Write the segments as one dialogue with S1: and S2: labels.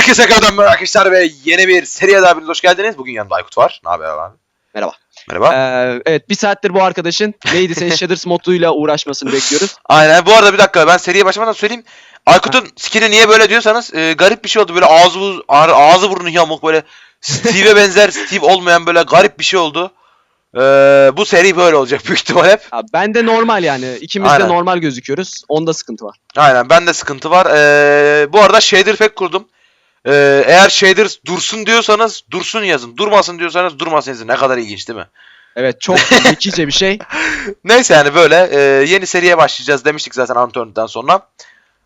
S1: Herkese tekrardan merhaba arkadaşlar ve yeni bir seriye daha hepiniz hoş geldiniz. Bugün yanımda Aykut var. Ne haber abi?
S2: Merhaba.
S1: Merhaba.
S2: Ee, evet bir saattir bu arkadaşın neydi senin Shaders moduyla uğraşmasını bekliyoruz.
S1: Aynen. Bu arada bir dakika ben seriye başlamadan söyleyeyim. Aykut'un skini niye böyle diyorsanız e, garip bir şey oldu. Böyle ağzı ağzı burnu yamuk böyle Steve'e benzer Steve olmayan böyle garip bir şey oldu. E, bu seri böyle olacak büyük ihtimal hep.
S2: Ha, ben de normal yani. İkimiz
S1: Aynen.
S2: de normal gözüküyoruz. Onda sıkıntı var.
S1: Aynen bende sıkıntı var. E, bu arada shader pack kurdum. E, eğer shader dursun diyorsanız dursun yazın. Durmasın diyorsanız durmasın yazın. Ne kadar ilginç değil mi?
S2: Evet çok zekice bir şey.
S1: Neyse yani böyle e, yeni seriye başlayacağız demiştik zaten Antonio'dan sonra.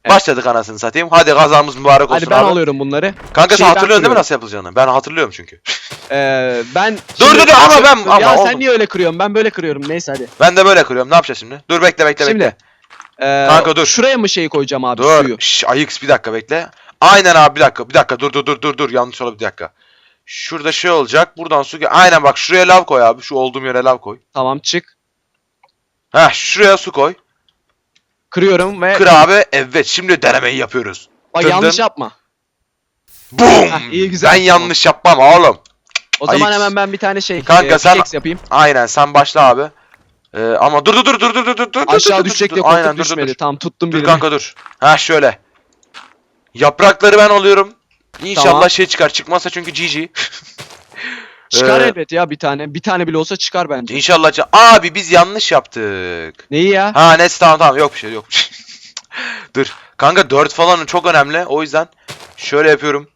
S2: Evet.
S1: Başladık anasını satayım. Hadi kazamız mübarek olsun
S2: Hadi ben
S1: abi.
S2: alıyorum bunları.
S1: Kanka sen
S2: Şeyi ben
S1: hatırlıyorsun değil mi nasıl yapılacağını? Ben hatırlıyorum çünkü.
S2: Ee, ben...
S1: Dur, dur, dur, ama ben- ama
S2: Ya
S1: oldu.
S2: sen niye öyle kırıyorsun? Ben böyle kırıyorum. Neyse hadi.
S1: ben de böyle kırıyorum. Ne yapacağız şimdi? Dur bekle bekle
S2: Şimdi.
S1: bekle.
S2: Ee,
S1: Kanka dur.
S2: Şuraya mı şeyi koyacağım abi
S1: Dur.
S2: suyu?
S1: Şş, ayıks bir dakika bekle. Aynen abi bir dakika. Bir dakika dur dur dur dur dur. Yanlış oldu bir dakika. Şurada şey olacak. Buradan su ge- Aynen bak şuraya lav koy abi. Şu olduğum yere lav koy.
S2: Tamam çık.
S1: Heh şuraya su koy.
S2: Kırıyorum ve...
S1: Kır abi. Evet şimdi denemeyi yapıyoruz.
S2: Bak
S1: Dın
S2: yanlış
S1: dın.
S2: yapma.
S1: Boom.
S2: Heh, iyi, güzel.
S1: Ben yanlış yapmam oğlum.
S2: O zaman
S1: Ayıks.
S2: hemen ben bir tane şey...
S1: Kanka
S2: e,
S1: sen-
S2: yapayım.
S1: Aynen sen başla abi. Ee, ama dur dur dur dur dur dur dur dur
S2: Aşağı
S1: dur, dur,
S2: düşecek
S1: dur,
S2: diye
S1: dur.
S2: korkup
S1: Aynen dur dur
S2: düşmedi.
S1: dur.
S2: Tamam tuttum
S1: Dur
S2: birini.
S1: kanka dur. Ha şöyle. Yaprakları ben alıyorum. İnşallah
S2: Tamam.
S1: şey çıkar. Çıkmazsa çünkü GG.
S2: Çıkar
S1: Ee,
S2: elbet ya bir tane. Bir tane bile olsa çıkar bence.
S1: İnşallah. çık- Abi biz yanlış yaptık.
S2: Neyi ya?
S1: Ha neyse tamam tamam yok bir şey yok. bir şey. dur. Kanka 4 falan çok önemli. O yüzden şöyle yapıyorum.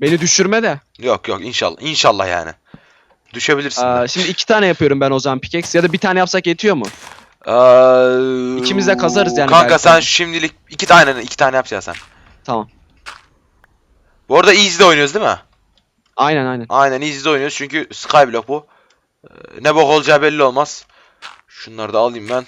S2: Beni düşürme de.
S1: Yok yok inşallah. İnşallah yani. Düşebilirsin.
S2: Aa, şimdi iki tane yapıyorum ben o zaman pickaxe ya da bir tane yapsak yetiyor mu?
S1: Aa,
S2: İkimiz de kazarız yani
S1: Kanka
S2: belki.
S1: sen şimdilik iki tane iki tane yapacaksın sen.
S2: Tamam.
S1: Bu arada easy'de oynuyoruz değil mi?
S2: Aynen aynen.
S1: Aynen easy'de oynuyoruz çünkü Skyblock bu. Ee, Ne bok olacağı belli olmaz. Şunları da alayım ben.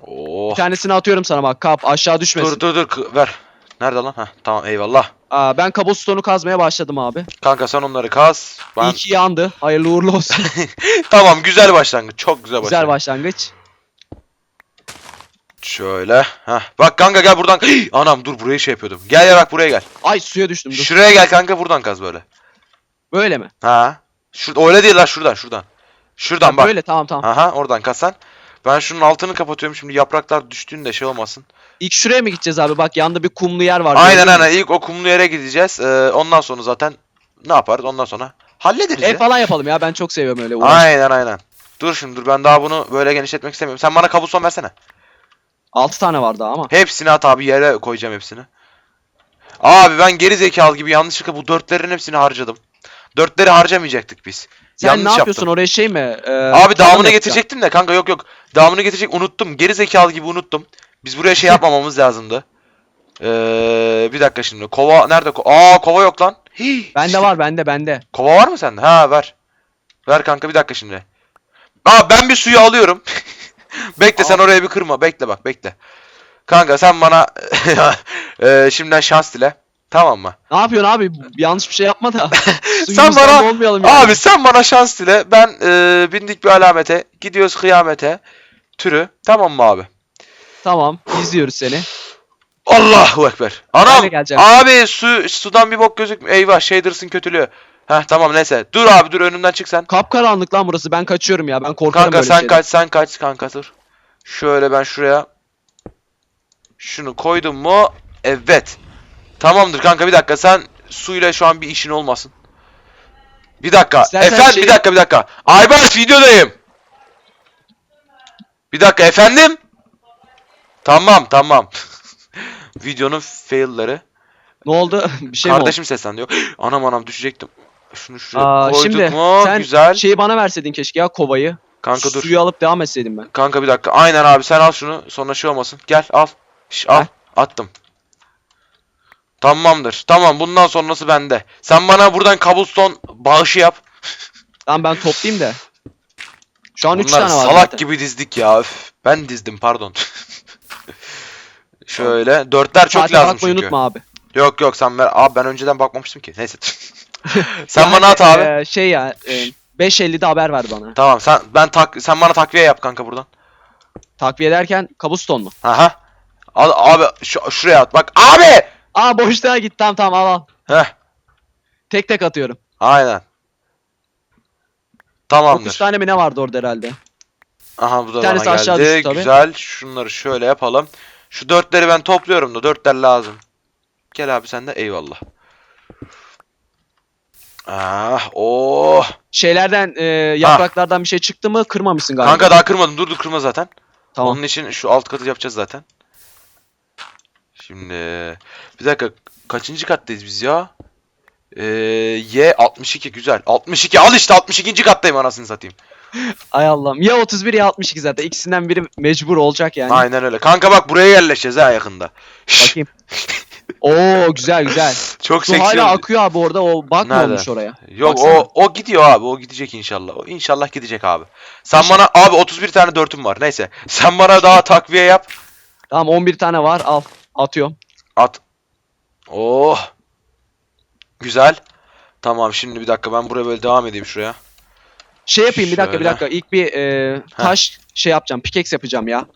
S1: Oh.
S2: Bir tanesini atıyorum sana bak kap aşağı düşmesin.
S1: Dur dur dur ver. Nerede lan? Heh, tamam eyvallah.
S2: Aa, ben cobblestone'u kazmaya başladım abi.
S1: Kanka sen onları kaz. Ben...
S2: İyi ki yandı. Hayırlı uğurlu olsun.
S1: tamam güzel başlangıç. Çok güzel başlangıç.
S2: Güzel başlangıç.
S1: Şöyle. Heh. Bak kanka gel buradan. Anam dur burayı şey yapıyordum. Gel ya bak buraya gel.
S2: Ay suya düştüm dur.
S1: Şuraya gel kanka buradan kaz böyle.
S2: Böyle mi?
S1: Ha. Şurada öyle değil lan şuradan şuradan. Şuradan
S2: Ha,
S1: bak.
S2: Böyle tamam tamam.
S1: Aha oradan kazsan. Ben şunun altını kapatıyorum şimdi yapraklar düştüğünde şey olmasın.
S2: İlk şuraya mı gideceğiz abi? Bak yanda bir kumlu yer var.
S1: aynen
S2: gördün mü?
S1: aynen ilk o kumlu yere gideceğiz. Ee, ondan sonra zaten ne yaparız ondan sonra hallederiz
S2: Ev
S1: ya.
S2: falan yapalım ya ben çok seviyorum öyle uğraş.
S1: Aynen aynen. Dur şimdi dur ben daha bunu böyle genişletmek istemiyorum. Sen bana kabuston versene.
S2: 6 tane var daha ama.
S1: Hepsini at abi yere koyacağım hepsini. Abi ben geri zekalı gibi yanlışlıkla bu dörtlerin hepsini harcadım. Dörtleri harcamayacaktık biz.
S2: Sen
S1: Yanlış
S2: ne yapıyorsun
S1: yaptım.
S2: oraya şey mi? Ee,
S1: Abi
S2: yapacaksın?
S1: getirecektim de kanka yok yok. Devamını getirecek unuttum. Geri zekalı gibi unuttum. Biz buraya şey yapmamamız lazımdı. Ee, bir dakika şimdi. Kova nerede? Ko Aa kova yok lan. Hii.
S2: Bende var bende bende.
S1: Kova var mı sende? Ha ver. Ver kanka bir dakika şimdi. Aa ben bir suyu alıyorum. bekle sen oraya bir kırma. Bekle bak bekle. Kanka sen bana eee şimdiden şans dile. Tamam mı?
S2: Ne yapıyorsun abi? Yanlış bir şey yapma da.
S1: Sen bana-
S2: olmayalım yani.
S1: Abi sen bana şans dile. Ben eee, bindik bir alamete. Gidiyoruz kıyamete. Türü. Tamam mı abi?
S2: Tamam izliyoruz seni.
S1: Allahu ekber. Anam. Abi su sudan bir bok gözükmüyor. Eyvah shaders'ın kötülüğü. Heh tamam neyse. Dur abi dur önümden çık sen.
S2: Kapkaranlık lan burası. Ben kaçıyorum ya. Ben korkarım
S1: Kanka
S2: böyle
S1: sen
S2: şeyden.
S1: kaç sen kaç kanka dur. Şöyle ben şuraya şunu koydum mu? Evet. Tamamdır kanka bir dakika sen suyla şu an bir işin olmasın. Bir dakika.
S2: İstersen
S1: Efendim
S2: şey-
S1: bir dakika bir dakika. Aybars videodayım. Bir dakika efendim. Tamam tamam. Videonun fail'ları.
S2: Ne oldu? bir şey mi oldu?
S1: Kardeşim seslendi yok. Anam anam düşecektim. Şunu şuraya
S2: Aa,
S1: koyduk
S2: şimdi
S1: mu?
S2: sen
S1: Güzel.
S2: şeyi bana verseydin keşke ya kovayı.
S1: Kanka dur.
S2: Suyu alıp devam etseydim ben.
S1: Kanka bir dakika. Aynen abi sen al şunu. Sonra şey olmasın. Gel al. Şş, al.
S2: Heh.
S1: Attım. Tamamdır. Tamam bundan sonrası bende. Sen bana buradan cobblestone bağışı yap.
S2: Tamam ben toplayayım da. Şu an 3
S1: Bunları
S2: tane var
S1: salak
S2: zaten.
S1: gibi dizdik ya. Öf. Ben dizdim pardon. Şöyle. Dörtler çok
S2: Saate
S1: lazım
S2: bakmayı
S1: çünkü.
S2: unutma abi.
S1: Yok yok sen ver. Abi ben önceden bakmamıştım ki. Neyse. sen
S2: Yani,
S1: bana at abi.
S2: e, şey ya e, 5.50'de haber ver bana.
S1: Tamam sen ben tak sen bana takviye yap kanka buradan.
S2: Takviye ederken kabuston mu?
S1: Aha. Al abi şu, şuraya at. Bak abi
S2: Aa boşluğa git. Tamam tamam al al.
S1: Heh.
S2: Tek tek atıyorum.
S1: Aynen.
S2: 9
S1: Tamamdır.
S2: tane mi ne vardı orada herhalde?
S1: Aha bu da
S2: Bir tanesi
S1: bana
S2: aşağı
S1: geldi.
S2: düştü tabii.
S1: Güzel. Şunları şöyle yapalım. Şu dörtleri ben topluyorum da dörtler lazım. Gel abi sen de eyvallah. Ah, oh.
S2: Şeylerden e, yapraklardan bir şey çıktı mı kırmamışsın galiba.
S1: Kanka daha kırmadım. Dur dur kırma zaten.
S2: Tamam.
S1: Onun için şu alt katı yapacağız zaten. Şimdi bir dakika kaçıncı kattayız biz ya? Ee, Y 62 güzel. 62 al işte 62. kattayım anasını satayım.
S2: Ay Allah'ım. Ya 31 ya 62 zaten. İkisinden biri mecbur olacak yani.
S1: Aynen öyle. Kanka bak buraya yerleşeceğiz ha yakında.
S2: Bakayım. Oo güzel güzel.
S1: Çok
S2: Su
S1: seksi.
S2: hala
S1: oldu.
S2: akıyor abi orada. O bak mı
S1: Nerede?
S2: oraya?
S1: Yok
S2: Baksana.
S1: o o gidiyor abi. O gidecek inşallah. O inşallah gidecek abi. Sen bana abi 31 tane dörtüm var. Neyse. Sen bana daha takviye yap.
S2: Tamam 11 tane var. Al. Atıyorum.
S1: At. Oh. Güzel. Tamam şimdi bir dakika ben buraya böyle devam edeyim şuraya.
S2: Şey yapayım bir dakika bir
S1: Şöyle.
S2: dakika. İlk bir e, taş şey yapacağım. Pickaxe yapacağım ya.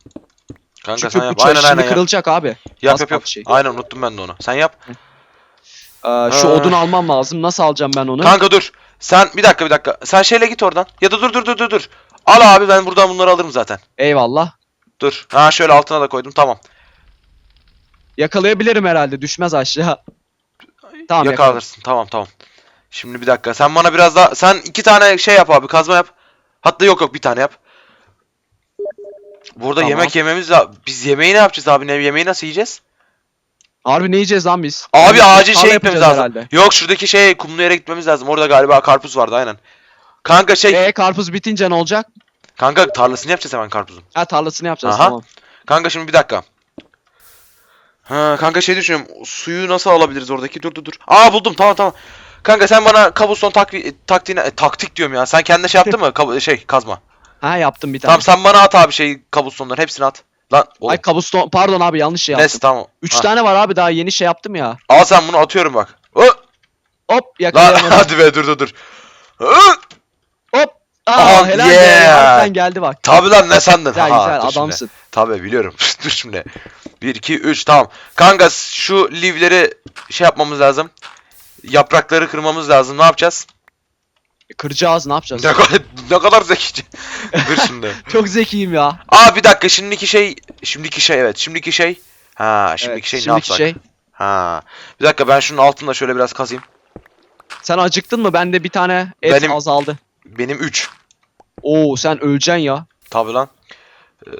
S1: Kanka
S2: Çünkü
S1: sen
S2: bu
S1: yap. Aynen
S2: şimdi
S1: aynen yap.
S2: kırılacak abi.
S1: Yap
S2: Az
S1: yap yap.
S2: şey.
S1: Aynen unuttum ben de onu. Sen yap.
S2: Ee, şu
S1: Ha.
S2: odun almam lazım. Nasıl alacağım ben onu?
S1: Kanka dur. Sen bir dakika bir dakika. Sen şeyle git oradan. Ya da dur dur dur dur dur. Al abi ben buradan bunları alırım zaten.
S2: Eyvallah.
S1: Dur. Ha şöyle altına da koydum. Tamam.
S2: Yakalayabilirim herhalde. Düşmez aşağı. Tamam yakalarım.
S1: Yakalırsın. Tamam tamam. Şimdi bir dakika. Sen bana biraz daha sen iki tane şey yap abi. Kazma yap. Hatta yok yok bir tane yap. Burada
S2: Tamam.
S1: yemek yememiz lazım. Biz yemeği ne yapacağız abi? Ne yemeği nasıl yiyeceğiz?
S2: Harbi ne yiyeceğiz lan biz?
S1: Abi acil şey gitmemiz
S2: yapacağız
S1: lazım.
S2: herhalde.
S1: Yok şuradaki şey kumlu yere gitmemiz lazım. Orada galiba karpuz vardı aynen. Kanka şey
S2: Ee karpuz bitince ne olacak?
S1: kanka tarlasını yapacağız hemen karpuzun.
S2: Ha tarlasını yapacağız
S1: Aha.
S2: tamam.
S1: Kanka şimdi bir dakika. Ha kanka şey düşünüyorum. Suyu nasıl alabiliriz oradaki? Dur dur dur. Aa buldum tamam tamam. Kanka sen bana kabuston takvi taktiğine e, taktik diyorum ya. Sen kendine şey yaptın mı? Kab- şey kazma.
S2: Ha yaptım bir tane.
S1: Tamam sen bana at abi şey kabustonları hepsini at. Lan oğlum.
S2: Ay kabuston pardon abi yanlış şey yaptım.
S1: Neyse tamam.
S2: 3
S1: Ha.
S2: tane var abi daha yeni şey yaptım ya.
S1: Al sen bunu atıyorum bak. Hı!
S2: Hop
S1: Lan
S2: yakalayamadım.
S1: hadi be dur dur dur. Hı!
S2: Hop. Aa
S1: Aha,
S2: helal
S1: yeah.
S2: Harbiden geldi bak.
S1: Tabi lan ne sandın?
S2: Güzel
S1: Ha,
S2: güzel
S1: dur şimdi.
S2: adamsın.
S1: Tabi biliyorum. dur şimdi. 1 2 3 tamam. Kanka şu livleri şey yapmamız lazım. Yaprakları kırmamız lazım. Ne yapacağız?
S2: Kıracağız ne yapacağız?
S1: Ne kadar, ne kadar zekice. Dur şimdi.
S2: Çok zekiyim ya.
S1: Aa bir dakika şimdiki şey şimdiki şey evet şimdiki şey. Ha şimdiki
S2: Evet,
S1: şey ne
S2: şimdiki
S1: yapsak?
S2: şey.
S1: Ha. Bir dakika ben şunun altında şöyle biraz kazayım.
S2: Sen acıktın mı? Bende bir tane et
S1: Benim-
S2: azaldı.
S1: Benim 3.
S2: Oo sen öleceksin ya.
S1: Tabi lan. Ee,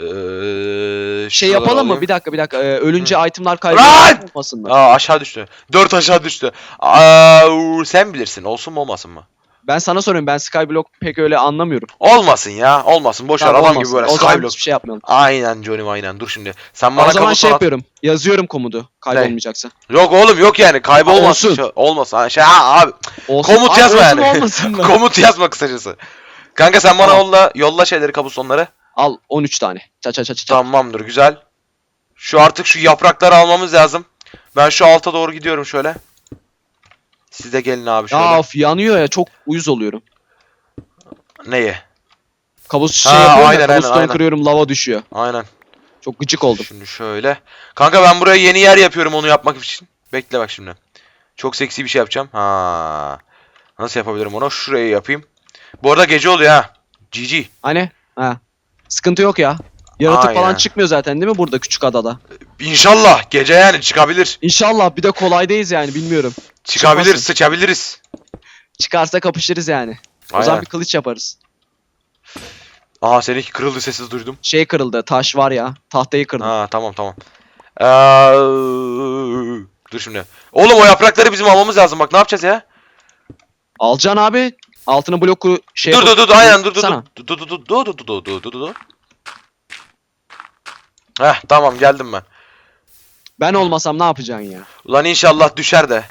S2: Şey
S1: şuraları
S2: yapalım mı?
S1: alayım.
S2: Bir dakika bir dakika. Ee, ölünce itemlar
S1: Lan!
S2: kayboluyor olmasınlar.
S1: Aa aşağı düştü. 4 aşağı düştü. Aa, sen bilirsin. Olsun mu olmasın mı?
S2: Ben sana soruyorum. Ben Skyblock pek öyle anlamıyorum.
S1: Olmasın ya. Olmasın. Boş ver
S2: Tamam,
S1: adam
S2: olmasın.
S1: gibi böyle
S2: O zaman
S1: skyblock.
S2: hiçbir şey yapmayalım.
S1: Aynen Johnny aynen. Dur şimdi. Sen bana
S2: o zaman şey
S1: at.
S2: yapıyorum. Yazıyorum komutu. Kaybolmayacaksa.
S1: Yok oğlum yok yani. Kaybolmasın.
S2: olsun.
S1: Şey, olmasın. Ha, Şey, ha, abi.
S2: Olsun.
S1: Komut
S2: Ay,
S1: yazma
S2: olsun
S1: yani.
S2: olmasın?
S1: Komut yazma kısacası. Kanka sen bana
S2: Tamam.
S1: yolla, yolla şeyleri kabustonları.
S2: Al 13 tane. Ça ça ça ça.
S1: Tamamdır güzel. Şu artık şu yaprakları almamız lazım. Ben şu alta doğru gidiyorum şöyle. Siz de gelin abi şöyle.
S2: Ya of yanıyor ya çok uyuz oluyorum.
S1: Neye?
S2: Kabus şey
S1: Ha,
S2: yapıyorum
S1: aynen,
S2: ya,
S1: aynen,
S2: kabuston
S1: aynen.
S2: kırıyorum lava düşüyor.
S1: Aynen.
S2: Çok gıcık oldum.
S1: Şimdi şöyle. Kanka ben buraya yeni yer yapıyorum onu yapmak için. Bekle bak şimdi. Çok seksi bir şey yapacağım. Ha. Nasıl yapabilirim onu? Şuraya yapayım. Bu arada gece oluyor ha. GG.
S2: Hani? Ha. Sıkıntı yok ya. Yaratık
S1: Aynen.
S2: falan çıkmıyor zaten değil mi burada küçük adada?
S1: İnşallah gece yani çıkabilir.
S2: İnşallah bir de kolaydayız yani bilmiyorum.
S1: Çıkabilir,
S2: Çıkmasın.
S1: sıçabiliriz.
S2: Çıkarsa kapışırız yani. O
S1: Aynen.
S2: zaman bir kılıç yaparız.
S1: Aha seninki kırıldı sessiz duydum.
S2: Şey kırıldı taş var ya tahtayı kırdı.
S1: Ha tamam tamam. Ee, dur şimdi. Oğlum o yaprakları bizim almamız lazım. Bak ne yapacağız ya?
S2: Alacaksın abi. Altına bloku şey
S1: dur dur dur dur aynen dur dur
S2: Sana.
S1: dur. Dur dur dur dur dur dur dur dur dur. Heh tamam geldim ben.
S2: Ben olmasam ne yapacaksın ya?
S1: Ulan inşallah düşer de.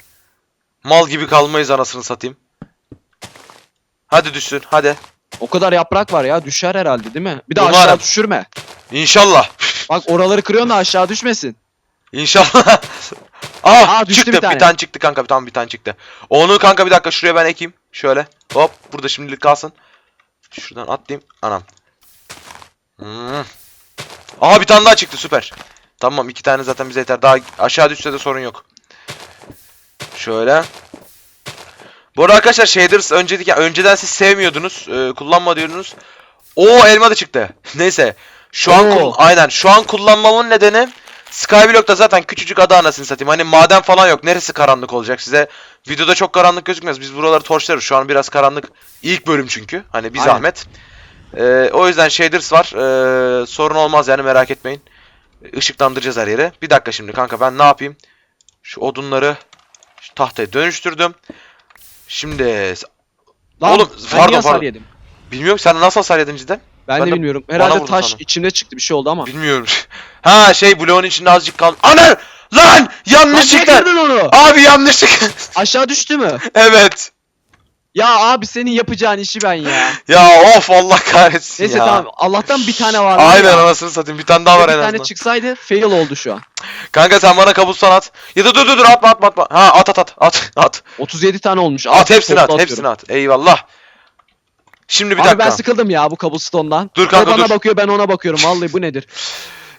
S1: Mal gibi kalmayız anasını satayım. Hadi düşsün hadi.
S2: O kadar yaprak var ya düşer herhalde değil mi? Bir de
S1: Umarım.
S2: aşağı düşürme.
S1: İnşallah.
S2: Bak oraları kırıyorsun da aşağı düşmesin.
S1: İnşallah. Aa,
S2: Aa, düştü
S1: çıktı
S2: bir
S1: bir
S2: tane.
S1: tane. çıktı kanka bir tane bir tane çıktı. Onu kanka bir dakika şuraya ben ekeyim. Şöyle. Hop burada şimdilik kalsın. Şuradan atlayayım. Anam. Hmm. Aha bir tane daha çıktı süper. Tamam iki tane zaten bize yeter. Daha aşağı düşse de sorun yok. Şöyle. Bu arada arkadaşlar shaders önceki önceden siz sevmiyordunuz, e, kullanma diyordunuz. O elma da çıktı. Neyse. Şu an
S2: Oo.
S1: aynen şu an kullanmamın nedeni Skyblock'ta zaten küçücük ada anasını satayım. Hani maden falan yok. Neresi karanlık olacak size? Videoda çok karanlık gözükmez. Biz buraları torçlarız. Şu an biraz karanlık. İlk bölüm çünkü. Hani bir
S2: Aynen.
S1: zahmet. Ee, o yüzden shaders var. Ee, sorun olmaz yani merak etmeyin. Işıklandıracağız her yeri. Bir dakika şimdi kanka ben ne yapayım? Şu odunları şu tahtaya dönüştürdüm. Şimdi
S2: Lan,
S1: Oğlum, pardon, pardon. bilmiyorum sen nasıl hasar yedin cidden?
S2: Ben,
S1: Ben
S2: de
S1: de
S2: bilmiyorum. Herhalde taş
S1: sandım.
S2: içimde çıktı bir şey oldu ama.
S1: Bilmiyorum. ha şey bloğun içinde azıcık kaldı. Ana! Lan!
S2: Lan
S1: Yanlışlıkla!
S2: kırdın onu?
S1: Abi yanlışlıkla.
S2: Aşağı düştü mü?
S1: evet.
S2: Ya abi senin yapacağın işi ben ya.
S1: Ya of Allah kahretsin
S2: Neyse
S1: ya.
S2: tamam. Allah'tan bir tane var.
S1: Aynen
S2: ya.
S1: anasını satayım. Bir tane daha var
S2: bir
S1: en
S2: tane
S1: azından.
S2: çıksaydı fail oldu şu an.
S1: Kanka sen bana kabustan at. Ya da dur dur dur atma atma atma. Ha at at at at at.
S2: 37 tane olmuş.
S1: At hepsini at. Hepsini at. Eyvallah. Şimdi bir
S2: Abi
S1: dakika.
S2: ben sıkıldım ya bu cobblestone'dan.
S1: Dur kanka,
S2: o bana
S1: dur.
S2: bakıyor ben ona bakıyorum. Vallahi bu nedir?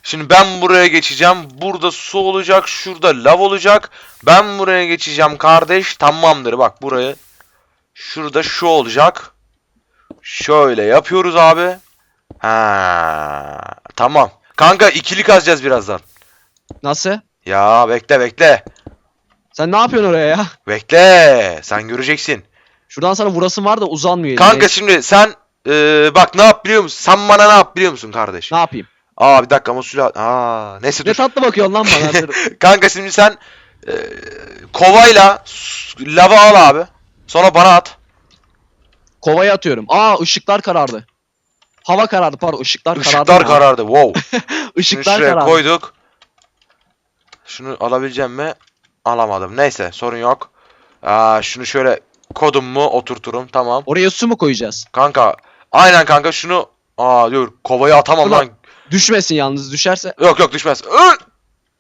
S1: Şimdi ben buraya geçeceğim. Burada su olacak. Şurada lav olacak. Ben buraya geçeceğim kardeş. Tamamdır bak burayı. Şurada şu olacak. Şöyle yapıyoruz abi. Ha, tamam. Kanka ikili kazacağız birazdan.
S2: Nasıl?
S1: Ya bekle bekle.
S2: Sen ne yapıyorsun oraya ya?
S1: Bekle. Sen göreceksin.
S2: Şuradan sana vurasın var da uzanmıyor.
S1: Kanka
S2: Neyse,
S1: şimdi sen e, bak ne yap biliyor musun? Sen bana ne yap biliyor musun kardeş?
S2: Ne yapayım?
S1: Aa bir dakika ama silah. Aa neyse
S2: Ne
S1: dur.
S2: tatlı bakıyorsun lan bana.
S1: Kanka şimdi sen e, kovayla lava al abi. Sonra bana at.
S2: Kovaya atıyorum. Aa ışıklar karardı. Hava karardı pardon ışıklar karardı.
S1: Işıklar
S2: ya.
S1: karardı. Wow. Şunu
S2: Işıklar
S1: şuraya
S2: karardı.
S1: koyduk. Şunu alabileceğim mi? Alamadım. Neyse sorun yok. Aa, şunu şöyle kodum mu oturturum. Tamam.
S2: Oraya su mu koyacağız?
S1: Kanka. Aynen kanka şunu. Aa dur. Kovayı atamam
S2: Ulan.
S1: lan.
S2: Düşmesin yalnız düşerse.
S1: Yok yok düşmez. Ü!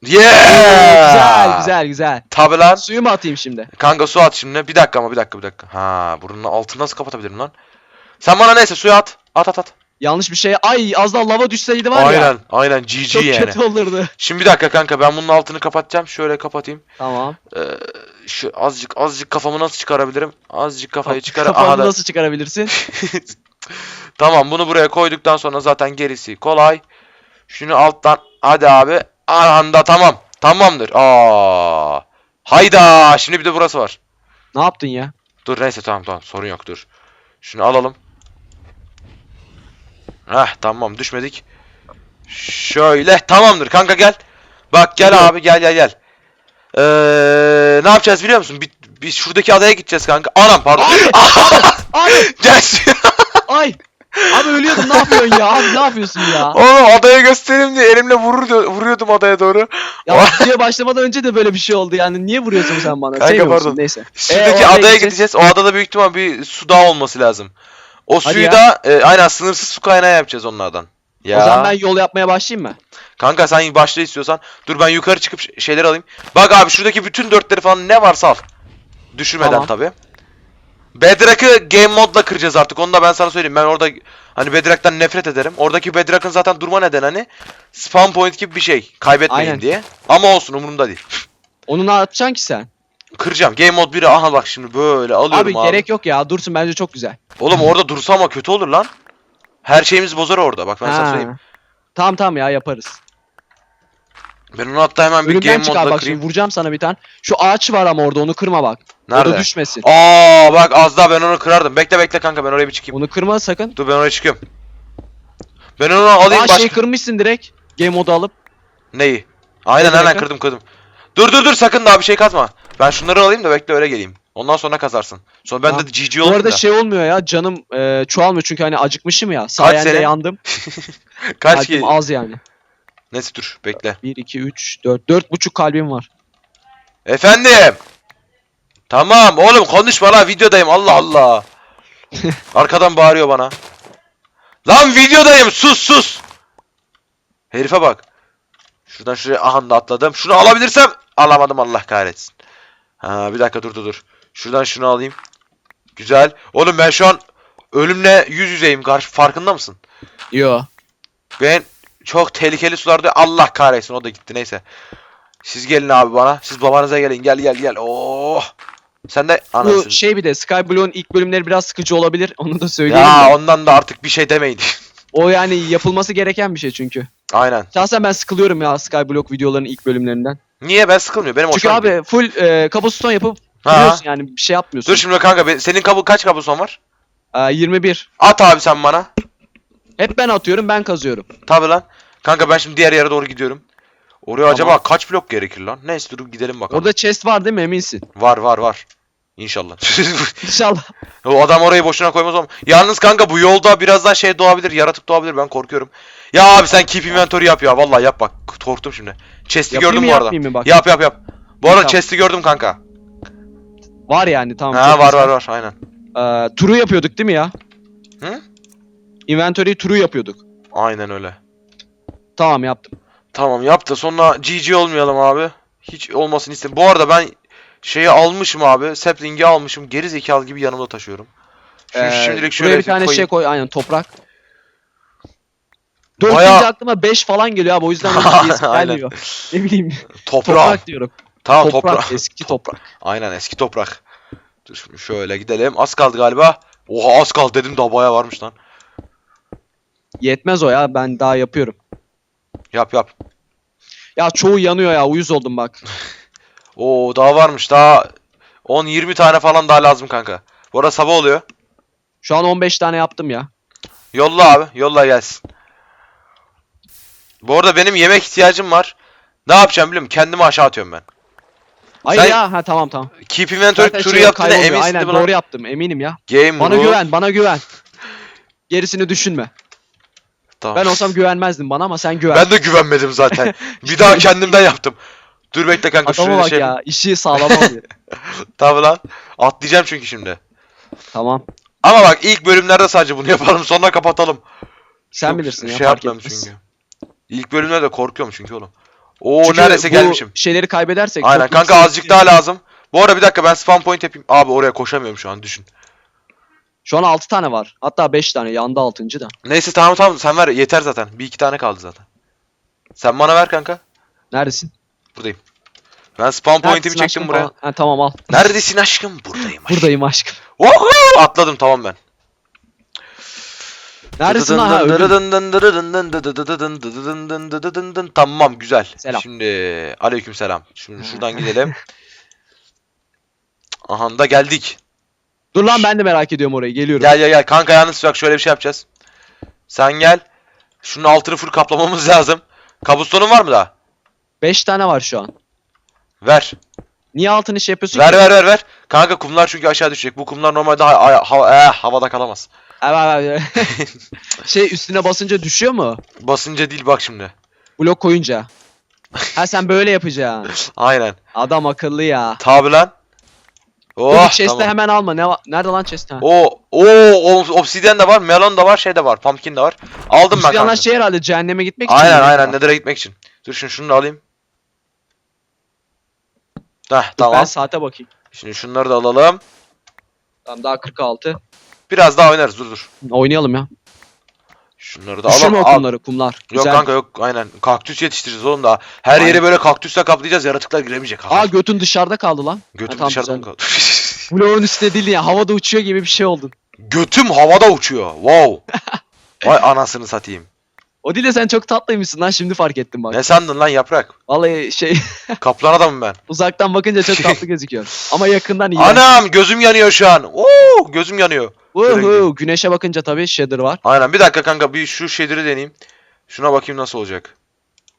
S1: Yeah!
S2: güzel güzel güzel.
S1: Tabi lan.
S2: Suyu mu atayım şimdi?
S1: Kanka su at şimdi. Bir dakika ama bir dakika bir dakika. Ha burnunun altını nasıl kapatabilirim lan? Sen bana neyse suyu at. At at at.
S2: Yanlış bir şey. Ay az daha lava düşseydi var
S1: aynen
S2: ya.
S1: aynen GG
S2: Çok
S1: yani.
S2: kötü olurdu.
S1: Şimdi bir dakika kanka ben bunun altını kapatacağım. Şöyle kapatayım.
S2: Tamam.
S1: Ee, şu azıcık azıcık kafamı nasıl çıkarabilirim? Azıcık kafayı çıkar.
S2: Kafanı
S1: Aha da-
S2: nasıl çıkarabilirsin?
S1: tamam bunu buraya koyduktan sonra zaten gerisi kolay. Şunu alttan hadi abi. Anda tamam. Tamamdır. Aa. Hayda. Şimdi bir de burası var.
S2: ne yaptın ya?
S1: Dur neyse tamam tamam sorun yok dur. Şunu alalım. Heh tamam düşmedik. Şöyle tamamdır kanka gel. Bak gel
S2: Geliyorum.
S1: abi gel gel gel. Ee, ne yapacağız biliyor musun? Biz, biz şuradaki adaya gideceğiz kanka. Anam pardon.
S2: Abi
S1: gel.
S2: ay. Abi ölüyordum ne yapıyorsun ya? Abi ne yapıyorsun ya?
S1: Oğlum adaya göstereyim diye elimle vurur, vuruyordum adaya doğru.
S2: Ya videoya başlamadan önce de böyle bir şey oldu yani. Niye vuruyorsun sen bana?
S1: Kanka,
S2: Sevmiyor musun?
S1: pardon.
S2: Neyse.
S1: Şuradaki
S2: oraya
S1: adaya
S2: gideceğiz.
S1: gideceğiz. O adada büyük ihtimal bir su daha olması lazım. O
S2: Hadi
S1: suyu
S2: ya.
S1: da e, aynen sınırsız su kaynağı yapacağız onlardan. Ya.
S2: O zaman ben yol yapmaya başlayayım mı?
S1: Kanka sen başla istiyorsan. Dur ben yukarı çıkıp ş- şeyler alayım. Bak abi şuradaki bütün dörtleri falan ne varsa al. Düşürmeden
S2: Tamam.
S1: tabi. Bedrock'ı game modla kıracağız artık. Onu da ben sana söyleyeyim. Ben orada hani Bedrock'tan nefret ederim. Oradaki Bedrock'ın zaten durma nedeni hani spawn point gibi bir şey. Kaybetmeyin
S2: Aynen.
S1: diye. Ama olsun umurumda değil.
S2: Onu ne yapacaksın ki sen?
S1: Kıracağım. Game mod 1'i aha bak şimdi böyle alıyorum
S2: Abi,
S1: abi.
S2: gerek yok ya. Dursun bence çok güzel.
S1: Oğlum orada dursa ama kötü olur lan. Her şeyimiz bozar orada. Bak ben sana
S2: Ha.
S1: söyleyeyim.
S2: Tamam tamam ya yaparız.
S1: Ben onu hatta hemen bir
S2: Önümden
S1: game
S2: çıkar
S1: modla
S2: bak
S1: kırayım.
S2: şimdi vuracağım sana bir tane. Şu ağaç var ama orada onu kırma bak.
S1: Nerede?
S2: da düşmesin.
S1: Aa bak az daha ben onu kırardım. Bekle bekle kanka ben oraya bir çıkayım.
S2: Onu kırma sakın.
S1: Dur ben oraya çıkıyorum. Ben onu alayım
S2: Aa
S1: başka.
S2: şey kırmışsın direkt. Game modu alıp.
S1: Neyi? Aynen
S2: Ne
S1: aynen kırdım kırdım. Dur dur dur sakın daha bir şey kazma. Ben şunları alayım da bekle öyle geleyim. Ondan sonra kazarsın. Sonra ben
S2: Tamam.
S1: de GG
S2: Bu
S1: olayım
S2: arada
S1: da.
S2: şey olmuyor ya canım e, çoğalmıyor çünkü hani acıkmışım ya. Sayende
S1: senin?
S2: yandım.
S1: Kaç
S2: Kalbim
S1: ki?
S2: az yani.
S1: Neyse dur bekle.
S2: 1, 2, 3, 4. 4,5 kalbim var.
S1: Efendim. Tamam oğlum konuşma la videodayım Allah Allah. Arkadan bağırıyor bana. Lan videodayım sus sus. Herife bak. Şuradan şuraya aha da atladım. Şunu alabilirsem alamadım Allah kahretsin. Ha bir dakika dur dur dur. Şuradan şunu alayım. Güzel. Oğlum ben şu an ölümle yüz yüzeyim. Karşı farkında mısın?
S2: Yo.
S1: Ben çok tehlikeli sularda Allah kahretsin o da gitti neyse. Siz gelin abi bana. Siz babanıza gelin. Gel gel gel. Oo. Sen de
S2: Bu
S1: anasın.
S2: şey bir de Skyblue'un ilk bölümleri biraz sıkıcı olabilir. Onu da söyleyeyim.
S1: Ya
S2: de.
S1: ondan da artık bir şey demeyin.
S2: O yani yapılması gereken bir şey çünkü.
S1: Aynen.
S2: Şahsen ben sıkılıyorum ya Skyblock videolarının ilk bölümlerinden.
S1: Niye ben sıkılmıyor. Benim
S2: Çünkü
S1: hoşuma gidiyor.
S2: abi full e, cobblestone yapıp
S1: Ha.
S2: duruyorsun yani bir şey yapmıyorsun.
S1: Dur şimdi kanka senin kabul kaç kabloson var?
S2: Ee, 21.
S1: At abi sen bana.
S2: Hep ben atıyorum ben kazıyorum.
S1: Tabi lan. Kanka ben şimdi diğer yere doğru gidiyorum. Oraya
S2: Tamam.
S1: acaba kaç blok gerekir lan? Neyse dur gidelim bakalım.
S2: Orada chest var değil mi eminsin?
S1: Var var var. İnşallah.
S2: İnşallah.
S1: o adam orayı boşuna koymaz ama. Yalnız kanka bu yolda birazdan şey doğabilir. Yaratık doğabilir. Ben korkuyorum. Ya abi sen keep inventory yap ya. Vallahi yap bak. Korktum şimdi. Chest'i
S2: Yapayım
S1: gördüm
S2: mı
S1: bu arada.
S2: yapmayayım mı bak?
S1: Yap yap yap. Bu arada
S2: Tamam.
S1: chest'i gördüm kanka.
S2: Var yani tamam.
S1: ha
S2: çok
S1: var
S2: güzel.
S1: var var aynen.
S2: Ee, turu yapıyorduk değil mi ya?
S1: Hı?
S2: Inventory turu yapıyorduk.
S1: Aynen öyle.
S2: Tamam yaptım.
S1: Tamam yap da sonra GG olmayalım abi. Hiç olmasını istem. Bu arada ben şeyi almışım abi. Sapling'i almışım. Geri zekalı gibi yanımda taşıyorum. Şunu
S2: Ee,
S1: şimdilik şöyle
S2: bir tane
S1: koyayım.
S2: şey koy aynen toprak. Dört
S1: Bayağı-
S2: aklıma 5 falan geliyor abi o yüzden diyesim
S1: Aynen.
S2: gelmiyor. Ne bileyim. Toprak diyorum.
S1: Tamam
S2: toprak,
S1: toprak.
S2: eski toprak.
S1: Aynen eski toprak. Dur şimdi şöyle gidelim. Az kaldı galiba. Oha az kaldı dedim daha bayağı varmış lan.
S2: Yetmez o ya ben daha yapıyorum.
S1: Yap yap.
S2: Ya çoğu yanıyor ya uyuz oldum bak.
S1: Oo daha varmış daha 10-20 tane falan daha lazım kanka. Bu arada sabah oluyor.
S2: Şu an 15 tane yaptım ya.
S1: Yolla abi. Yolla gelsin. Bu arada benim yemek ihtiyacım var. Ne yapacağım biliyor musun? Kendimi aşağı atıyorum ben.
S2: Hayır
S1: Sen-
S2: ya ha tamam tamam.
S1: Keep inventory
S2: Zaten
S1: turu
S2: şey
S1: yaptığına eminsin
S2: Aynen
S1: değil mi lan?
S2: doğru yaptım eminim ya.
S1: Game
S2: Bana
S1: rule.
S2: güven bana güven. Gerisini düşünme.
S1: Tamam.
S2: Ben olsam güvenmezdim bana ama sen güven.
S1: Ben de güvenmedim zaten. Bir daha kendimden yaptım. Dur bekle kanka
S2: Adama bak
S1: şey.
S2: ya işi sağlam alıyor.
S1: Tabii lan. Atlayacağım çünkü şimdi.
S2: tamam.
S1: Ama bak ilk bölümlerde sadece bunu yapalım sonra kapatalım.
S2: Sen
S1: Çok
S2: bilirsin ya
S1: Şey
S2: fark etmez.
S1: çünkü. İlk bölümlerde korkuyorum çünkü oğlum. Oo
S2: Çünkü
S1: neredeyse gelmişim.
S2: şeyleri kaybedersek.
S1: Aynen kanka azıcık daha lazım. Bu arada bir dakika ben spawn point yapayım. Abi oraya koşamıyorum şu an düşün.
S2: Şu an 6 tane var. Hatta 5 tane yandı 6. da.
S1: Neyse tamam tamam sen ver yeter zaten. Bir iki tane kaldı zaten. Sen bana ver kanka.
S2: Neredesin?
S1: Buradayım. Ben spawn point'imi
S2: Neredesin
S1: çektim
S2: aşkım
S1: buraya.
S2: Ha, tamam al.
S1: Neredesin aşkım? Buradayım aşkım.
S2: Buradayım aşkım.
S1: Oho! Atladım tamam ben.
S2: Neredesin lan? Ha, öldüm.
S1: Tamam güzel.
S2: Selam.
S1: Şimdi aleyküm selam. Şimdi şuradan gidelim. Aha da geldik.
S2: Dur lan ben de merak ediyorum orayı. Geliyorum.
S1: Gel gel gel. Kanka yalnız bak şöyle bir şey yapacağız. Sen gel. Şunun altını full kaplamamız lazım. Kabustonun var mı daha?
S2: 5 tane var şu an.
S1: Ver.
S2: Niye altını şey yapıyorsun
S1: Ver
S2: ki?
S1: ver ver ver. Kanka kumlar çünkü aşağı düşecek. Bu kumlar normalde ha- ha- ha- eh, havada kalamaz.
S2: Evet, evet, evet. şey üstüne basınca düşüyor mu?
S1: Basınca değil bak şimdi.
S2: Blok koyunca. Ha sen böyle yapacaksın.
S1: Aynen.
S2: Adam akıllı ya.
S1: Tabi lan. Oh,
S2: bir chest'e
S1: tamam.
S2: hemen alma. Ne Nerede lan chest? Ha.
S1: O o obsidyen de var, melon da var, şey de var, pumpkin de var. Aldım ben kanka.
S2: şey herhalde cehenneme gitmek için.
S1: Aynen
S2: mi?
S1: aynen Nether'a gitmek için. Dur şimdi şunu da alayım. Heh tamam.
S2: Ben saate bakayım.
S1: Şimdi şunları da alalım.
S2: Tamam daha 46.
S1: Biraz daha oynarız dur dur.
S2: Oynayalım ya.
S1: Şunları da
S2: Düşürme
S1: alalım. Al.
S2: kumları kumlar.
S1: Yok
S2: Güzel.
S1: kanka yok aynen. Kaktüs yetiştireceğiz oğlum daha. Her yeri böyle kaktüsle kaplayacağız yaratıklar giremeyecek.
S2: Aa götün dışarıda kaldı lan.
S1: Götüm
S2: tamam,
S1: dışarıda mı
S2: güzel.
S1: kaldı?
S2: Bloğun üstüne değil ya. Havada uçuyor gibi bir şey oldun.
S1: Götüm havada uçuyor. Wow. Vay anasını satayım.
S2: O değil de sen çok tatlıymışsın lan şimdi fark ettim bak.
S1: Ne sandın lan yaprak?
S2: Vallahi şey
S1: Kaplan adamım ben.
S2: uzaktan bakınca çok tatlı gözüküyor. Ama yakından iyi.
S1: Anam gözüm yanıyor şu an. Oo gözüm yanıyor.
S2: Woohoo, güneşe bakınca tabii shader var.
S1: Aynen bir dakika kanka bir şu shader'ı deneyeyim. Şuna bakayım nasıl olacak.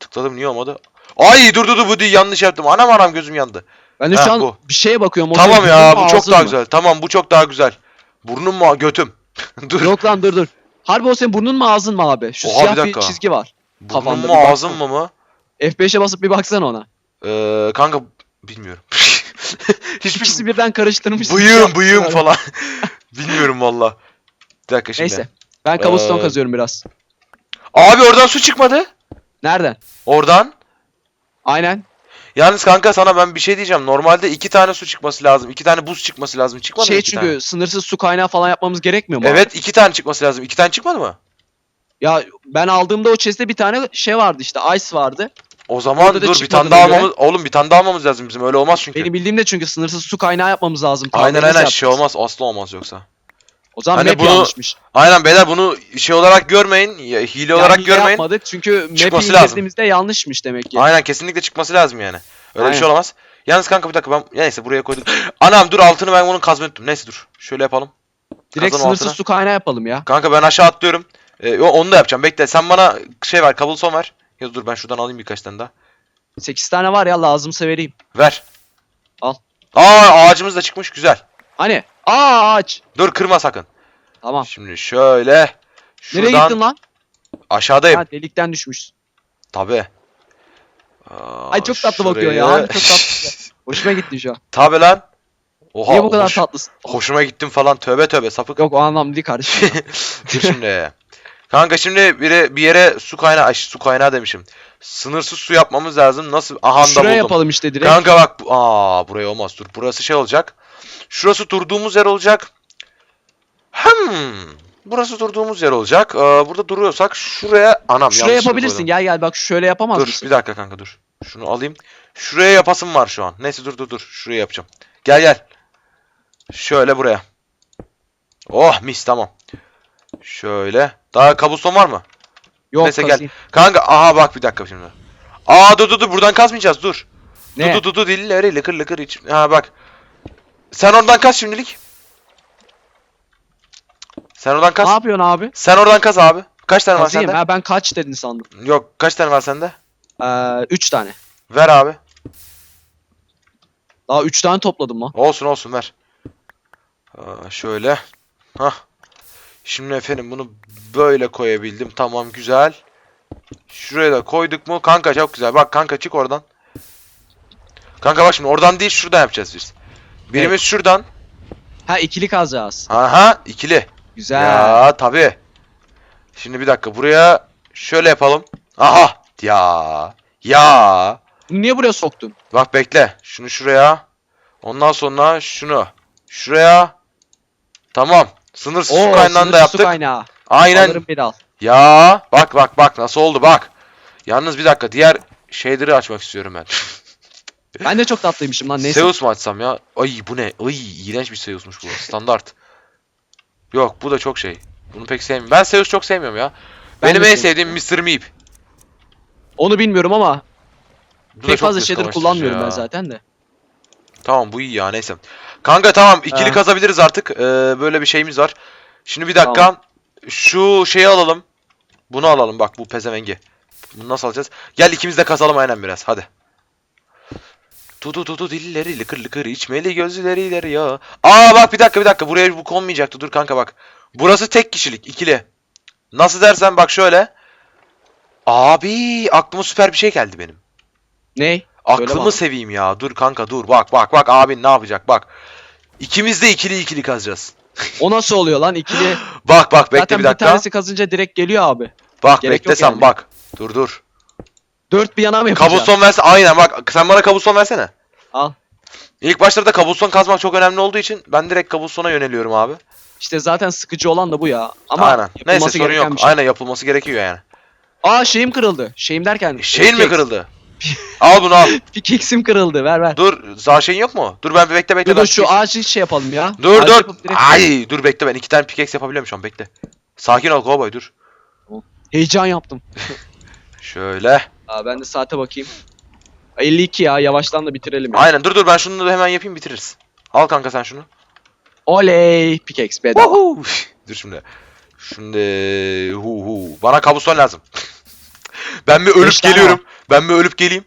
S1: Tıkladım niye olmadı? Ay dur dur dur bu değil yanlış yaptım. Anam anam gözüm yandı.
S2: Ben de
S1: Heh,
S2: şu an
S1: bu.
S2: bir şeye bakıyorum. o
S1: tamam ya bu çok
S2: ağzım
S1: daha
S2: mı?
S1: güzel. Tamam bu çok daha güzel. Burnum mu götüm. dur.
S2: Yok lan dur dur. Harbi o senin burnun mu ağzın mı abi? Şu
S1: Oha,
S2: siyah
S1: bir
S2: bir,
S1: dakika.
S2: çizgi var.
S1: Burnum
S2: kafanda
S1: mu
S2: bir
S1: ağzım mı mı?
S2: F5'e basıp bir baksana ona.
S1: Ee, kanka bilmiyorum.
S2: İkisi
S1: Hiçbir
S2: birden karıştırmış.
S1: bıyığım bıyığım falan. bilmiyorum valla. Bir dakika şimdi.
S2: Neyse. Ben cobblestone
S1: Ee,
S2: kazıyorum biraz.
S1: Abi oradan su çıkmadı.
S2: Nereden?
S1: Oradan.
S2: Aynen.
S1: Yalnız kanka sana ben bir şey diyeceğim. Normalde iki tane su çıkması lazım. iki tane buz çıkması lazım. Çıkmadı mı
S2: şey
S1: iki
S2: çünkü
S1: tane?
S2: sınırsız su kaynağı falan yapmamız gerekmiyor mu? abi?
S1: Evet iki tane çıkması lazım. İki tane çıkmadı mı?
S2: Ya ben aldığımda o chest'te bir tane şey vardı işte ice vardı.
S1: O zaman
S2: Orada da
S1: dur bir tane daha
S2: göre-
S1: almamız oğlum bir tane daha almamız lazım bizim öyle olmaz çünkü.
S2: Benim bildiğim de çünkü sınırsız su kaynağı yapmamız lazım.
S1: Aynen aynen
S2: yapacağız.
S1: şey olmaz asla olmaz yoksa.
S2: O zaman
S1: Hani
S2: map
S1: bunu-
S2: yanlışmış.
S1: Aynen beyler bunu şey olarak görmeyin ya, hile
S2: Yani
S1: olarak
S2: hile
S1: görmeyin.
S2: yapmadık çünkü map'i
S1: Çıkması lazım.
S2: indirdiğimizde yanlışmış demek ki.
S1: Aynen kesinlikle çıkması lazım yani. Öyle bir şey olamaz. Yalnız kanka bir dakika ben neyse buraya koydum. Anam dur altını ben bunun kazma unuttum. Neyse dur. Şöyle yapalım.
S2: Direkt
S1: kazanın
S2: sınırsız
S1: altına.
S2: su kaynağı yapalım ya.
S1: Kanka ben aşağı atlıyorum. Ee, yo, onu da yapacağım. Bekle sen bana şey ver kabulson ver. Ya dur ben şuradan alayım birkaç tane daha.
S2: 8 tane var ya lazımsa vereyim.
S1: Ver.
S2: Al.
S1: Aa ağacımız da çıkmış güzel.
S2: Hani? Aa ağaç.
S1: Dur kırma sakın.
S2: Tamam.
S1: Şimdi şöyle. Şuradan
S2: Nereye gittin lan?
S1: aşağıdayım.
S2: Ha, delikten düşmüşsün.
S1: Tabi.
S2: Ay çok tatlı bakıyor ya. Abi çok tatlı. Hoşuma gitti şu an.
S1: Tabi lan. Oha.
S2: Niye bu kadar
S1: hoş-
S2: tatlısın?
S1: Hoşuma gittim falan. Tövbe tövbe sapık.
S2: Yok o anlamda değil kardeşim.
S1: Dur şimdi. Kanka şimdi bir, bir yere su kaynağı, ay, su kaynağı demişim. Sınırsız su yapmamız lazım. Nasıl? Aha da
S2: Şuraya
S1: buldum.
S2: yapalım işte direkt.
S1: Kanka bak. Aa buraya olmaz. Dur. Burası şey olacak. Şurası durduğumuz yer olacak. Hmm. Burası durduğumuz yer olacak. Ee, burada duruyorsak şuraya anam
S2: Şuraya yapabilirsin.
S1: koydum.
S2: Gel gel bak şöyle yapamaz
S1: Dur
S2: mısın?
S1: bir dakika kanka dur. Şunu alayım. Şuraya yapasım var şu an. Neyse dur dur dur. Şuraya yapacağım. Gel gel. Şöyle buraya. Oh mis tamam. Şöyle. Daha kabuston var mı?
S2: Yok
S1: Neyse, gel.
S2: kazıyım.
S1: Kanka aha bak bir dakika şimdi. Aa dur dur dur buradan kazmayacağız dur.
S2: Ne?
S1: Dur dur dur dilleri lıkır lıkır iç. Ha bak. Sen oradan kaz şimdilik. Sen oradan
S2: Ne
S1: kaz.
S2: yapıyorsun abi?
S1: Sen oradan kaz abi. Kaç tane var
S2: Kazıyım.
S1: sende?
S2: Ha ben kaç dedin sandım.
S1: Yok kaç tane var sende?
S2: Ee, 3 tane.
S1: Ver abi.
S2: Daha 3 tane topladım lan.
S1: Olsun olsun ver. Aa, şöyle. Hah. Şimdi efendim bunu böyle koyabildim. Tamam güzel. Şuraya da koyduk mu? Kanka çok güzel. Bak kanka çık oradan. Kanka bak şimdi oradan değil şuradan yapacağız biz. Birimiz
S2: Evet.
S1: şuradan.
S2: Ha ikili kazacağız.
S1: Aha ikili.
S2: Güzel.
S1: Ya tabi. Şimdi bir dakika buraya şöyle yapalım. Aha. Ya. Ya.
S2: Niye buraya soktun?
S1: Bak bekle. Şunu şuraya. Ondan sonra şunu. Şuraya. Tamam. Sınırsız su kaynağını da yaptık.
S2: Su kaynağı.
S1: Aynen.
S2: Alırım bir al.
S1: Ya. Bak bak bak nasıl oldu bak. Yalnız bir dakika diğer şeyleri açmak istiyorum ben.
S2: Ben de çok tatlıymışım lan neyse.
S1: Zeus mu açsam ya? Ay bu ne? Ay iğrenç bir Zeus'muş bu. Standart. Yok bu da çok şey. Bunu pek sevmiyorum. Ben Zeus çok sevmiyorum ya.
S2: Ben
S1: Benim en sevdiğim Mr. Meep.
S2: Onu bilmiyorum ama
S1: Bu
S2: pek fazla
S1: kamaştırıcı
S2: kullanmıyorum
S1: ya.
S2: ben zaten de.
S1: Tamam bu iyi ya neyse. Kanka tamam ikili
S2: Ha.
S1: kazabiliriz artık. Ee, böyle bir şeyimiz var. Şimdi bir dakika. Şu şeyi alalım. Bunu alalım bak bu pezevengi. Bunu nasıl alacağız? Gel ikimiz de kazalım aynen biraz hadi. Tutu tutu dilleri lıkır lıkır içmeli gözleri ileri ya. Aa bak bir dakika bir dakika buraya bu konmayacaktı dur kanka bak. Burası tek kişilik ikili. Nasıl dersen bak şöyle. Abi aklıma süper bir şey geldi benim.
S2: Ney?
S1: Aklımı seveyim ya. Dur kanka dur. Bak bak bak abin ne yapacak bak. İkimiz de ikili ikili kazacağız.
S2: O nasıl oluyor lan ikili?
S1: Bak bak bekle
S2: zaten
S1: bir
S2: bir,
S1: dakika.
S2: tanesi kazınca direkt geliyor abi.
S1: bak
S2: gerek
S1: bekle
S2: yok
S1: sen
S2: yani.
S1: bak. Dur dur.
S2: Dört bir yana mı yapacağım?
S1: Kabuston verse aynen bak sen bana kabuston versene.
S2: Al.
S1: İlk başlarda kabuston kazmak çok önemli olduğu için ben direkt kabustona yöneliyorum abi.
S2: İşte zaten sıkıcı olan da bu ya. Ama
S1: aynen.
S2: yapılması
S1: Neyse sorun
S2: gereken
S1: yok.
S2: bir şey.
S1: Aynen yapılması gerekiyor yani.
S2: Aa şeyim kırıldı. Şeyim derken.
S1: Şeyin mi
S2: pickaxe.
S1: kırıldı? Al bunu al.
S2: Pickaxe'im kırıldı. Ver ver.
S1: Dur şeyin yok mu? Dur ben bir bekle bekle.
S2: Dur
S1: ben
S2: dur şu
S1: pickaxe-
S2: ağacı şey yapalım ya.
S1: Dur
S2: Ağacı
S1: dur.
S2: yapıp direkt-
S1: Ay dur bekle ben iki tane pickaxe yapabiliyorum şu an bekle. Sakin ol kovboy dur.
S2: Heyecan yaptım.
S1: Şöyle.
S2: Aa, ben de saate bakayım. 52 ya yavaştan da bitirelim ya.
S1: Aynen dur dur ben şunu da hemen yapayım bitiririz. Al kanka sen şunu.
S2: Oley pickaxe bedava.
S1: Woohoo! Dur şimdi. Şimdi hu hu. Bana kabuston lazım. ben bir ölüp
S2: Beş tane
S1: geliyorum. Ben bir ölüp geleyim.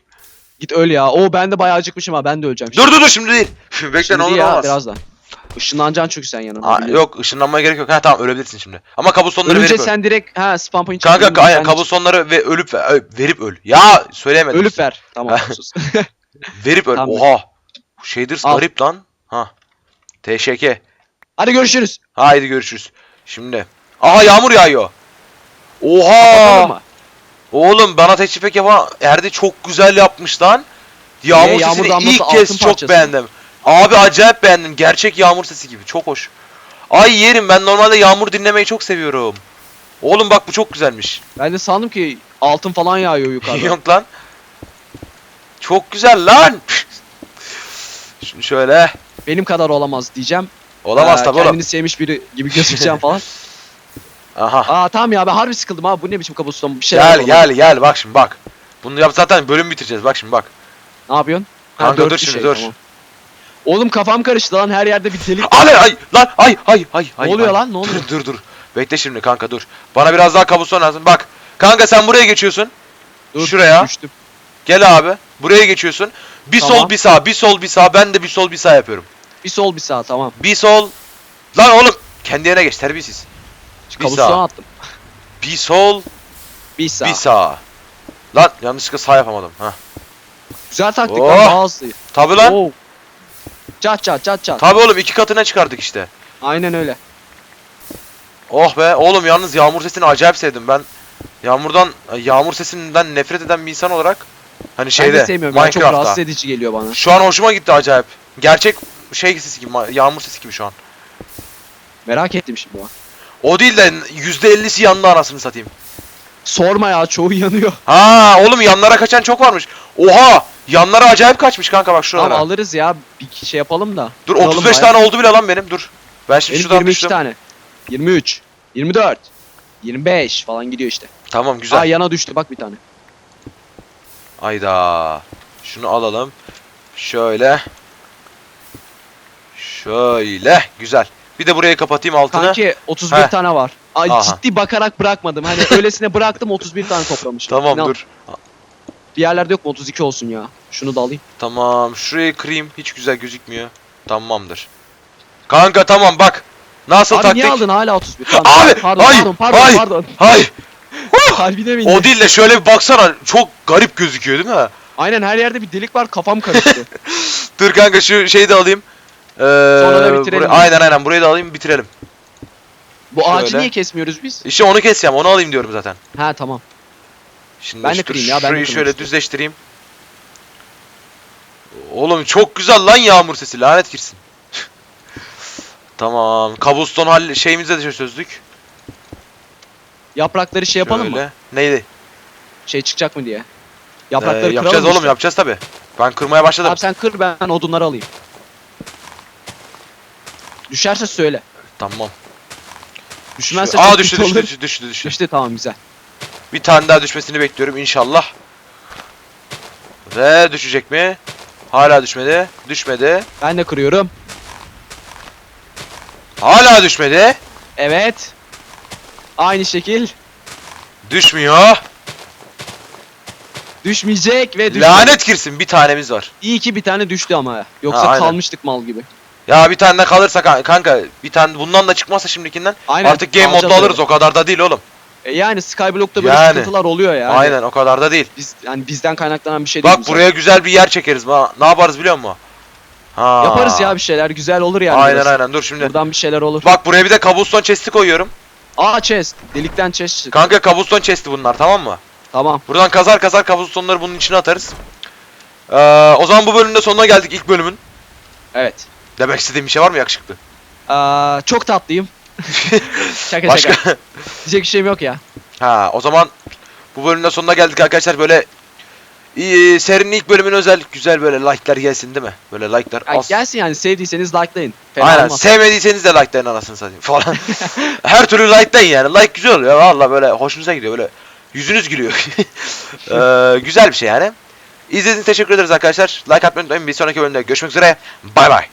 S2: Git öl ya. Oo ben de bayağı acıkmışım ha ben de öleceğim.
S1: Dur dur dur şimdi değil. Bekle ne olur
S2: ya
S1: olmaz.
S2: biraz da. Işınlanacaksın çünkü sen yanına. Biliyorum.
S1: yok ışınlanmaya gerek yok. Ha tamam ölebilirsin şimdi. Ama kabustonları
S2: Ölünce
S1: verip öl.
S2: sen direkt ha spam point
S1: Kanka
S2: çıkıyor,
S1: aynen kabustonları ve ölüp ö- verip öl. Ya söyleyemedim.
S2: çık- Ölüp ver. Tamam sus.
S1: Verip öl.
S2: Tamam.
S1: Oha. Shaders
S2: Al.
S1: garip lan. Ha. TŞK.
S2: Hadi görüşürüz.
S1: Haydi görüşürüz. Şimdi. Aha yağmur yağıyor.
S2: Kapatalım
S1: Oha.
S2: mı?
S1: Oğlum bana teklif yapan Erdi çok güzel yapmış lan. Yağmur
S2: Niye? Yağmur
S1: sesini
S2: damlası
S1: ilk
S2: altın
S1: kez çok
S2: parçası.
S1: beğendim. Abi acayip beğendim. Gerçek yağmur sesi gibi. Çok hoş. Ay yerim ben normalde yağmur dinlemeyi çok seviyorum. Oğlum bak bu çok güzelmiş.
S2: Ben de sandım ki altın falan yağıyor yukarıda.
S1: Yok lan. Çok güzel lan. Şunu şöyle.
S2: Benim kadar olamaz diyeceğim.
S1: Olamaz
S2: Ee,
S1: tabii
S2: Kendini
S1: oğlum.
S2: sevmiş biri gibi gözükeceğim falan.
S1: Aha.
S2: Aa tamam ya ben harbi sıkıldım abi. Bu ne biçim kabuston? Bir şey
S1: Gel gel gel bak şimdi bak. Bunu yap zaten bölüm bitireceğiz bak şimdi bak.
S2: Ne yapıyorsun?
S1: Kanka
S2: dört
S1: dur şimdi,
S2: şey,
S1: dur.
S2: tamam. Oğlum kafam karıştı lan her yerde bir delik.
S1: Ay ay lan ay ay ay ay.
S2: ne oluyor
S1: ay.
S2: lan ne oluyor?
S1: Dur dur dur. Bekle şimdi kanka dur. Bana biraz daha kabuston lazım. Bak. Kanka sen buraya geçiyorsun.
S2: Dur,
S1: Şuraya.
S2: Düştüm.
S1: Gel abi. Buraya geçiyorsun. Bir sol
S2: Tamam.
S1: bir sağ, bir sol bir sağ. Ben de bir sol bir sağ yapıyorum.
S2: Bir sol bir sağ tamam.
S1: Bir sol. Lan oğlum. Kendi yerine geç terbiyesiz. Sağ.
S2: attım.
S1: Bir sol,
S2: Bir sağ.
S1: bir sağ. Lan yanlışlıkla sağ yapamadım. Ha.
S2: Güzel taktik
S1: Oh.
S2: lan daha hızlı.
S1: Tabi lan.
S2: Oo. Çat çat çat çat.
S1: Tabi oğlum iki katına çıkardık işte.
S2: Aynen öyle.
S1: Oh be oğlum yalnız yağmur sesini acayip sevdim ben. Yağmurdan yağmur sesinden nefret eden bir insan olarak hani
S2: ben
S1: şeyde
S2: de sevmiyorum ya çok
S1: Minecraft'ta.
S2: rahatsız edici geliyor bana.
S1: Şu an hoşuma gitti acayip. Gerçek şey sesi gibi ma- yağmur sesi gibi şu an.
S2: Merak ettim şimdi bak.
S1: O değil de %50'si yandı anasını satayım.
S2: Sorma ya çoğu yanıyor.
S1: Ha oğlum yanlara kaçan çok varmış. Oha! Yanlara acayip kaçmış kanka bak
S2: Tamam
S1: şuralara.
S2: alırız ya bir şey yapalım da.
S1: Dur
S2: Alalım
S1: 35
S2: bayağı.
S1: tane oldu bile lan benim dur. Ben şimdi
S2: Benim
S1: şuradan
S2: 22
S1: düştüm.
S2: tane. 23. 24. 25 falan gidiyor işte.
S1: Tamam güzel.
S2: Aa yana düştü bak bir tane.
S1: Ayda. Şunu alalım. Şöyle. Şöyle. Güzel. Bir de burayı kapatayım altını.
S2: Kanki 31
S1: Heh.
S2: tane var. Ay
S1: Aha.
S2: ciddi bakarak bırakmadım. Hani öylesine bıraktım 31 tane toplamışım.
S1: Tamam
S2: İnan,
S1: dur.
S2: Bir yerlerde yok mu 32 olsun ya. Şunu da alayım.
S1: Tamam. Şurayı kırayım. Hiç güzel gözükmüyor. Tamamdır. Kanka tamam bak. Nasıl
S2: Abi
S1: taktik?
S2: niye aldın hala 31? Tamam,
S1: Abi,
S2: pardon,
S1: hayır,
S2: pardon pardon
S1: hayır.
S2: pardon.
S1: Hay.
S2: Kalbine mi
S1: O değil de şöyle bir baksana. Çok garip gözüküyor değil mi?
S2: Aynen her yerde bir delik var kafam karıştı.
S1: Dur kanka şu şeyi de alayım. Ee,
S2: da bitirelim.
S1: aynen aynen burayı da alayım bitirelim.
S2: Bu ağacı
S1: Şöyle.
S2: niye kesmiyoruz biz?
S1: İşte onu keseceğim onu alayım diyorum zaten.
S2: Ha tamam.
S1: Şimdi
S2: Ben de
S1: dur,
S2: kırayım ya, ben de
S1: şurayı
S2: kırmak
S1: şöyle
S2: istiyorum.
S1: düzleştireyim. Oğlum çok güzel lan yağmur sesi lanet girsin. tamam. Kabuston hal şeyimize de çözdük.
S2: Yaprakları şey yapalım mı?
S1: Şöyle. Neydi?
S2: Şey çıkacak mı diye. Yaprakları
S1: Ee,
S2: kıralım
S1: yapacağız
S2: mı
S1: oğlum
S2: işte?
S1: yapacağız tabi. Ben kırmaya başladım.
S2: Abi sen kır ben odunları alayım. Düşerse söyle.
S1: Tamam.
S2: Düşmezse
S1: Aa
S2: çok
S1: düştü
S2: kötü
S1: düştü,
S2: olur.
S1: düştü düştü düştü.
S2: Düştü tamam güzel.
S1: Bir tane daha düşmesini bekliyorum inşallah. Ve düşecek mi? Hala düşmedi. Düşmedi.
S2: Ben de kırıyorum.
S1: Hala düşmedi.
S2: Evet. Aynı şekil.
S1: Düşmüyor.
S2: Düşmeyecek ve düştü.
S1: Lanet girsin bir tanemiz var.
S2: İyi ki bir tane düştü ama. Yoksa
S1: Ha, aynen.
S2: kalmıştık mal gibi.
S1: Ya bir tane de kalırsa kan- kanka bir tane bundan da çıkmasa şimdikinden
S2: Aynen.
S1: artık game
S2: alacağız
S1: modda alırız o kadar da değil oğlum.
S2: E yani Skyblock'ta böyle
S1: Yani.
S2: sıkıntılar oluyor ya.
S1: Aynen o kadar da değil.
S2: Biz yani bizden kaynaklanan bir şey değil.
S1: Bak
S2: bu
S1: buraya güzel bir yer çekeriz. Ha, Ne yaparız biliyor musun? Ha.
S2: zaten. Yaparız ya bir şeyler. Güzel olur yani.
S1: Aynen
S2: burası.
S1: aynen dur şimdi.
S2: Buradan bir şeyler olur.
S1: Bak buraya bir de kabuston chest'i koyuyorum.
S2: Aa chest. Delikten chest. çıktı.
S1: Kanka kabuston chest'i bunlar tamam mı?
S2: Tamam.
S1: Buradan kazar kazar kabustonları bunun içine atarız. Ee, o zaman bu bölümde sonuna geldik ilk bölümün.
S2: Evet.
S1: Demek istediğim bir şey var mı yakışıklı?
S2: Aa, çok tatlıyım. şaka
S1: Başka?
S2: şaka. Diyecek bir şeyim yok ya.
S1: ha o zaman bu bölümde sonuna geldik arkadaşlar böyle iyi, serinin ilk bölümüne özel güzel böyle like'lar gelsin değil mi? Böyle like'lar
S2: Ya
S1: az.
S2: gelsin yani sevdiyseniz likelayın. Fena
S1: Aynen
S2: olmaz.
S1: sevmediyseniz de like'layın anasını satayım falan. Her türlü like'layın yani. Like güzel oluyor valla böyle hoşunuza gidiyor böyle. Yüzünüz gülüyor. Ee, güzel bir şey yani. İzlediğiniz için teşekkür ederiz arkadaşlar. Like atmayı unutmayın. Bir sonraki bölümde görüşmek üzere. Bay bay.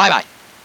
S2: 拜拜。